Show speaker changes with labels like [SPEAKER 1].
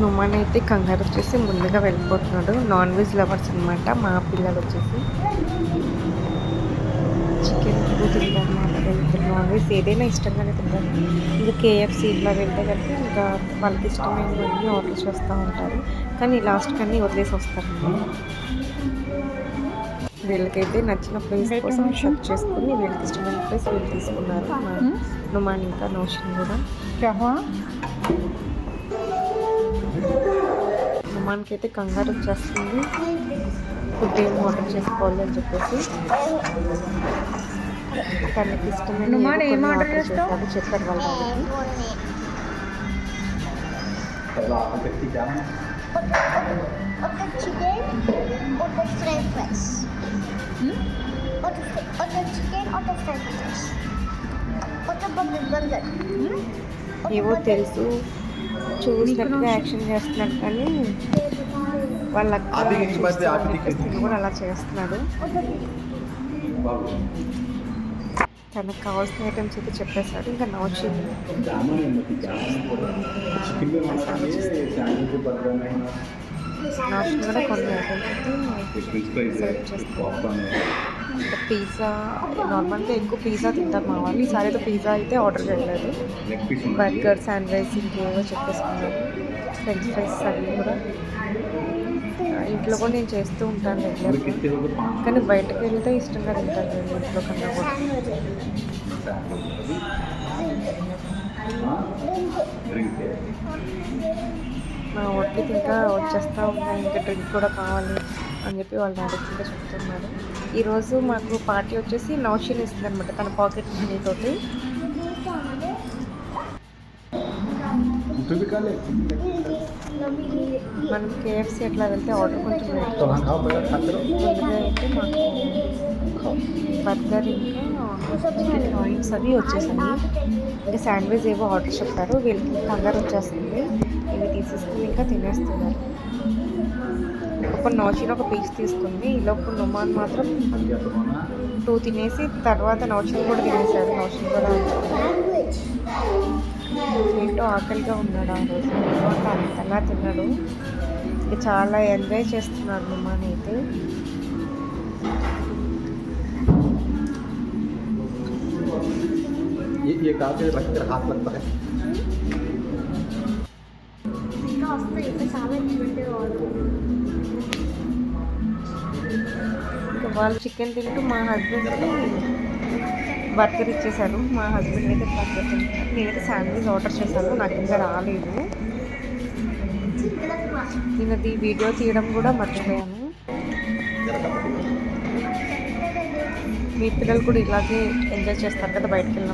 [SPEAKER 1] నుమాన్ అయితే కంగారు వచ్చేసి ముందుగా వెళ్ళిపోతున్నాడు. నాన్ వెజ్ లవర్స్ అనమాట మా పిల్లలు వచ్చేసి. చికెన్ ఎక్కువ తింటారన్నమాట. వెళ్తారు. నాన్ వెజ్ ఏదైనా ఇష్టంగానే తింటారు. ఇంకా కేఎఫ్సి ఇట్లా వెళ్తే కనుక ఇంకా వాళ్ళకి ఇష్టమైనవన్నీ ఆర్డర్ చేస్తూ ఉంటారు. కానీ లాస్ట్ అన్నీ వదిలేసి వస్తారు. వీళ్ళకైతే నచ్చిన ప్లేస్ కోసం షర్ట్ చేసుకుని వీళ్ళకి ఇష్టమైన ప్లేస్ వీళ్ళు తీసుకున్నారు. మా నుమాన్ ఇంకా నోషన్ కూడా నుమాన్కి అయితే కంగారు వచ్చేస్తుంది. ఫుడ్ ఏం ఆర్డర్ చేసుకోవాలి అని చెప్పేసి. తనకి ఇష్టమైన
[SPEAKER 2] ఆర్డర్
[SPEAKER 1] చెప్పారు వాళ్ళ ఏవో తెలుసు. చూసినట్టు యాక్షన్ చేస్తున్నాడు కానీ వాళ్ళు అలా చేస్తున్నాడు తనకు కావాల్సిన ఐటమ్స్ అయితే చెప్పేశాడు. ఇంకా నవ్వుచింది నవ్వుచింది కూడా కొన్ని ఐటమ్స్ అయితే పిజ్జా నార్మల్గా ఎక్కువ పిజ్జా తింటాం మా వాళ్ళు. ఈసారి అయితే పిజ్జా అయితే ఆర్డర్ చేయలేదు. బర్గర్ శాండ్విచ్ ఇంకేవో చెప్పేసుకున్నాను ఫ్రెంచ్ ఫ్రైస్ అవి కూడా. ఇంట్లో కూడా నేను చేస్తూ ఉంటాను. రెగ్యులర్గా కానీ బయటకు వెళ్తే ఇష్టంగా తింటాను. నేను ఇంట్లో కన్నా కూడా. మా ఒడ్లకి ఇంకా వచ్చేస్తూ ఉన్నాయి ఇంకా డ్రింక్ కూడా కావాలి అని చెప్పి వాళ్ళు అడుగుతుంటే చెప్తున్నారు. ఈరోజు మాకు పార్టీ వచ్చేసి నౌషిన్ ఇస్తుంది అనమాట తన పాకెట్ మనీ మనం కేఎఫ్సి అట్లా వెళ్తే ఆర్డర్ కొంచెం ముందుగా అయితే మాకు బర్గర్ ఇంకా చికెన్ కాయిన్స్ అవి వచ్చేసాయి ఇంకా శాండ్విచ్ ఏవో ఆర్డర్ చెప్పారు వీళ్ళకి కంగారు వచ్చేస్తుంది. ఇవి తీసేసుకుని ఇంకా తినేస్తున్నారు. ఒక నౌషిన్ ఒక పీస్ తీసుకుంది ఈలోపు నుమాన్ మాత్రం టూ తినేసి తర్వాత నౌషిన్ కూడా తినేసాడు నౌషిన్ కూడా
[SPEAKER 3] Sandwich.
[SPEAKER 1] ఏంటో ఆకలిగా ఉన్నాడు ఆ రోజు ఎందుకంటే అంతలా తిన్నాడు ఇక చాలా ఎంజాయ్ చేస్తున్నాడు నుమాన్ అయితే
[SPEAKER 4] ये ये काफी रख कर हाथ लगता है
[SPEAKER 3] ఇంకా వస్తాయి ఇంకా చాలా ఎక్స్పెక్టివ్
[SPEAKER 1] ఇంకా వాళ్ళు చికెన్ తింటూ మా హస్బెండ్కి బర్గర్ ఇచ్చేసారు. మా హస్బెండ్ అయితే బర్గర్ తింటారు నేనైతే శాండ్విచ్ ఆర్డర్ చేశాను. నాకు ఇంకా రాలేదు. నేను అది వీడియో తీయడం కూడా మర్చిపోయాను. మీ పిల్లలు కూడా ఇలాగే ఎంజాయ్ చేస్తారు కదా బయటకు వెళ్ళినప్పుడు.